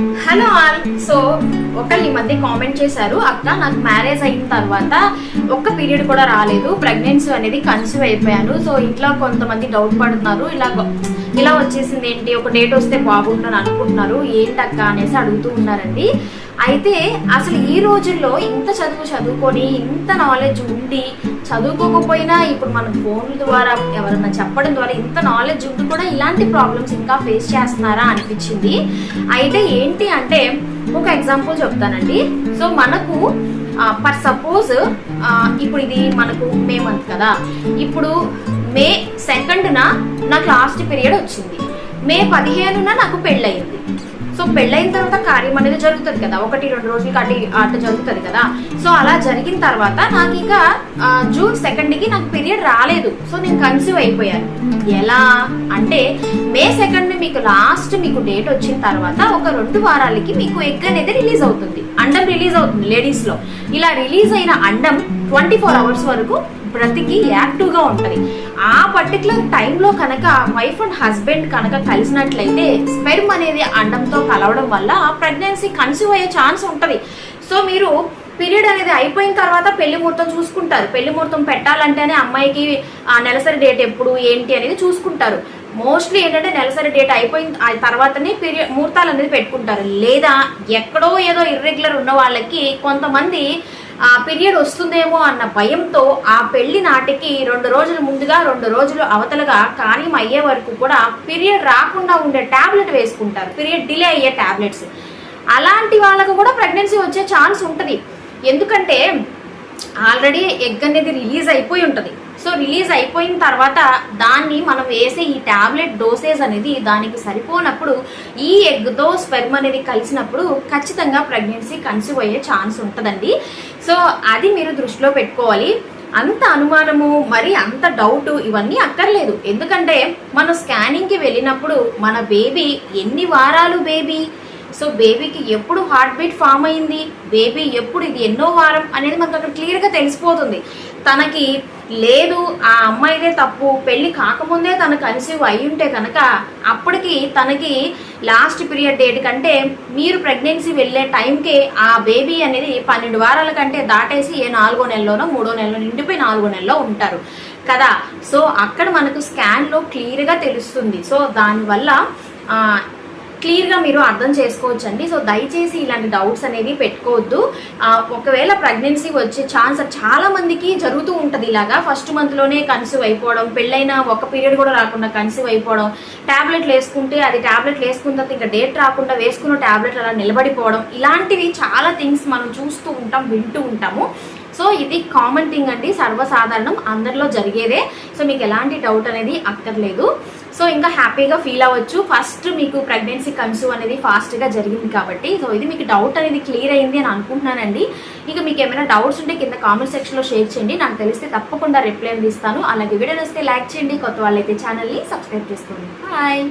Hello all so ఒకళ్ళు ఈ మధ్య కామెంట్ చేశారు అక్క నాకు మ్యారేజ్ అయిన తర్వాత ఒక్క పీరియడ్ కూడా రాలేదు. ప్రెగ్నెన్సీ అనేది కన్సీవ్ అయిపోయాను. సో ఇంట్లో కొంతమంది డౌట్ పడుతున్నారు. ఇలా ఇలా వచ్చేసింది ఏంటి? ఒక డేట్ వస్తే బాగుంటుంది అనుకుంటున్నారు. ఏంటక్క అనేసి అడుగుతూ ఉన్నారండి. అయితే అసలు ఈ రోజుల్లో ఇంత చదువు చదువుకొని ఇంత నాలెడ్జ్ ఉండి చదువుకోకపోయినా ఇప్పుడు మన ఫోన్ల ద్వారా ఎవరన్నా చెప్పడం ద్వారా ఇంత నాలెడ్జ్ ఉండి కూడా ఇలాంటి ప్రాబ్లమ్స్ ఇంకా ఫేస్ చేస్తున్నారా అనిపించింది. అయితే ఏంటి అంటే ఒక ఎగ్జాంపుల్ చెప్తానండి. సో మనకు పర్ సపోజ్ ఇప్పుడు ఇది మనకు మే మంత్ కదా. ఇప్పుడు మే సెకండ్న నాకు లాస్ట్ పీరియడ్ వచ్చింది. మే పదిహేనున నాకు పెళ్ళయింది. సో పెళ్ళైన తర్వాత కార్యం అనేది జరుగుతుంది కదా. ఒకటి రెండు రోజులకి అటు అటు జరుగుతుంది కదా. సో అలా జరిగిన తర్వాత నాకు ఇంకా జూన్ సెకండ్కి నాకు పీరియడ్ రాలేదు. సో నేను కన్సీవ్ అయిపోయాను. ఎలా? అంటే మే సెకండ్ మీకు లాస్ట్ మీకు డేట్ వచ్చిన తర్వాత ఒక రెండు వారాలకి మీకు ఎగ్ అనేది రిలీజ్ అవుతుంది. అండం రిలీజ్ అవుతుంది లేడీస్లో. ఇలా రిలీజ్ అయిన అండం ట్వంటీ ఫోర్ అవర్స్ వరకు బ్రతికి యాక్టివ్గా ఉంటుంది. ఆ పర్టికులర్ టైంలో కనుక వైఫ్ అండ్ హస్బెండ్ కనుక కలిసినట్లయితే స్పెర్మ్ అనేది అండంతో కలవడం వల్ల ప్రెగ్నెన్సీ కన్సీవ్ అయ్యే ఛాన్స్ ఉంటుంది. సో మీరు పీరియడ్ అనేది అయిపోయిన తర్వాత పెళ్ళి ముహూర్తం చూసుకుంటారు. పెళ్ళి ముహూర్తం పెట్టాలంటేనే అమ్మాయికి ఆ నెలసరి డేట్ ఎప్పుడు ఏంటి అనేది చూసుకుంటారు. మోస్ట్లీ ఏంటంటే నెలసరి డేట్ అయిపోయిన ఆ తర్వాతనే పీరియడ్ ముహూర్తాలు అనేది పెట్టుకుంటారు. లేదా ఎక్కడో ఏదో ఇర్రెగ్యులర్ ఉన్న వాళ్ళకి కొంతమంది ఆ పీరియడ్ వస్తుందేమో అన్న భయంతో ఆ పెళ్ళి నాటికి రెండు రోజులు ముందుగా రెండు రోజులు అవతలగా కార్యం అయ్యే వరకు కూడా పీరియడ్ రాకుండా ఉండే ట్యాబ్లెట్ వేసుకుంటారు. పీరియడ్ డిలే అయ్యే ట్యాబ్లెట్స్ అలాంటి వాళ్ళకు కూడా ప్రెగ్నెన్సీ వచ్చే ఛాన్స్ ఉంటుంది. ఎందుకంటే ఆల్రెడీ ఎగ్ అనేది రిలీజ్ అయిపోయి ఉంటుంది. సో రిలీజ్ అయిపోయిన తర్వాత దాన్ని మనం వేసే ఈ టాబ్లెట్ డోసేజ్ అనేది దానికి సరిపోనప్పుడు ఈ ఎగ్తో స్పెర్మ్ అనేది కలిసినప్పుడు ఖచ్చితంగా ప్రెగ్నెన్సీ కన్సీవ్ అయ్యే ఛాన్స్ ఉంటుందండి. సో అది మీరు దృష్టిలో పెట్టుకోవాలి. అంత అనుమానము మరి అంత డౌట్ ఇవన్నీ అక్కర్లేదు. ఎందుకంటే మనం స్కానింగ్కి వెళ్ళినప్పుడు మన బేబీ ఎన్ని వారాలు బేబీ సో బేబీకి ఎప్పుడు హార్ట్ బీట్ ఫామ్ అయింది? బేబీ ఎప్పుడు ఇది ఎన్నో వారం? అనేది మనకు అక్కడ క్లియర్గా తెలిసిపోతుంది. తనకి లేదు ఆ అమ్మాయిదే తప్పు పెళ్ళి కాకముందే తను కన్సీవ్ అయ్యుంటే ఉంటే కనుక అప్పటికి తనకి లాస్ట్ పీరియడ్ డేట్ కంటే మీరు ప్రెగ్నెన్సీ వెళ్ళే టైంకే ఆ బేబీ అనేది పన్నెండు వారాల కంటే దాటేసి ఏ నాలుగో నెలలోనో మూడో నెలలో నిండిపోయి నాలుగో నెలలో ఉంటారు. కదా? సో అక్కడ మనకు స్కాన్లో క్లియర్గా తెలుస్తుంది. సో దానివల్ల క్లియర్గా మీరు అర్థం చేసుకోవచ్చు అండి సో దయచేసి ఇలాంటి డౌట్స్ అనేవి పెట్టుకోవద్దు. ఒకవేళ ప్రెగ్నెన్సీ వచ్చే ఛాన్స్ చాలా మందికి జరుగుతూ ఉంటుంది ఇలాగా. ఫస్ట్ మంత్లోనే కన్సీవ్ అయిపోవడం పెళ్ళైన ఒక పీరియడ్ కూడా రాకుండా కన్సీవ్ అయిపోవడం టాబ్లెట్లు వేసుకుంటే అది టాబ్లెట్లు వేసుకున్న తర్వాత ఇంకా డేట్ రాకుండా వేసుకున్న టాబ్లెట్ అలా నిలబడిపోవడం ఇలాంటివి చాలా థింగ్స్ మనం చూస్తూ ఉంటాం వింటూ ఉంటాము. సో ఇది కామన్ థింగ్ అండి సర్వసాధారణం అందరిలో జరిగేదే. సో మీకు ఎలాంటి డౌట్ అనేది అక్కర్లేదు. సో ఇంకా హ్యాపీగా ఫీల్ అవ్వచ్చు. ఫస్ట్ మీకు ప్రెగ్నెన్సీ కన్సూ అనేది ఫాస్ట్గా జరిగింది కాబట్టి సో ఇది మీకు డౌట్ అనేది క్లియర్ అయింది అని అనుకుంటున్నానండి. ఇక మీకు ఏమైనా డౌట్స్ ఉంటే కింద కామెంట్ సెక్షన్లో షేర్ చేయండి. నాకు తెలిస్తే తప్పకుండా రిప్లై అందిస్తాను ఇస్తాను. అలాగే వీడియో వస్తే లైక్ చేయండి. కొత్త వాళ్ళైతే ఛానల్ని సబ్స్క్రైబ్ చేసుకోండి. బాయ్